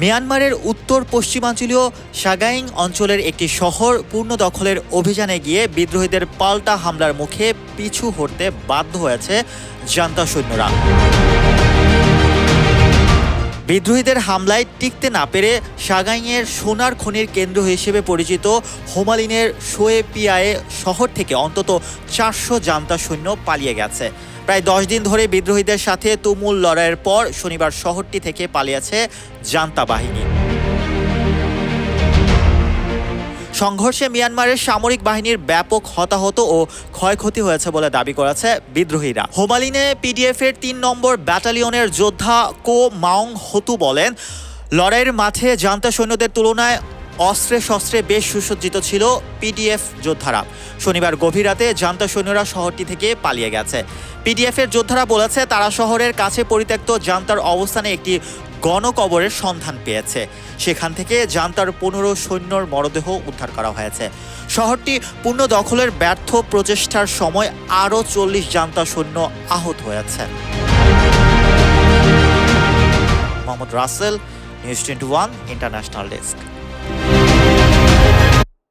মিয়ানমারের উত্তর পশ্চিমাঞ্চলীয় সাগাইং অঞ্চলের একটি শহর পূর্ণ দখলের অভিযানে গিয়ে বিদ্রোহীদের পাল্টা হামলার মুখে পিছু হতে বাধ্য হয়েছে জান্তা সৈন্যরা। বিদ্রোহীদের হামলায় টিকতে না পেরে সাগাইয়ের সোনার খনির কেন্দ্র হিসেবে পরিচিত হোমালিনের শোয়েপিয়ায়ে শহর থেকে অন্তত চারশো জান্তা সৈন্য পালিয়ে গেছে। প্রায় দশ দিন ধরে বিদ্রোহীদের সাথে তুমুল লড়াইয়ের পর শনিবার শহরটি থেকে পালিয়েছে জান্তা বাহিনী। সংঘর্ষে মিয়ানমারের সামরিক বাহিনীর ব্যাপক হতাহত ও ক্ষয়ক্ষতি হয়েছে বলে দাবি করেছে বিদ্রোহীরা। হোমালিনে পিডিএফ এর তিন নম্বর ব্যাটালিয়নের যোদ্ধা কো মাং হতু বলেন, লড়াইয়ের মাঠে জান্তা সৈন্যদের তুলনায় অস্ত্রে শস্ত্রে বেশ সুসজ্জিত ছিল পিডিএফ যোদ্ধারা। শনিবার গভীর রাতে জান্তা সৈন্যরা শহরটি থেকে পালিয়ে গেছে। পিডিএফের যোদ্ধারা বলেছে, তারা শহরের কাছে পরিত্যক্ত জান্তার অবস্থানে একটি গণকবরের সন্ধান পেয়েছে। সেখান থেকে জান্তার পনেরো সৈন্যর মরদেহ উদ্ধার করা হয়েছে। শহরটি পূর্ণ দখলের ব্যর্থ প্রচেষ্টার সময় আরও চল্লিশ জান্তা সৈন্য আহত হয়েছে। Mohammad Rasel, news twenty one, international desk.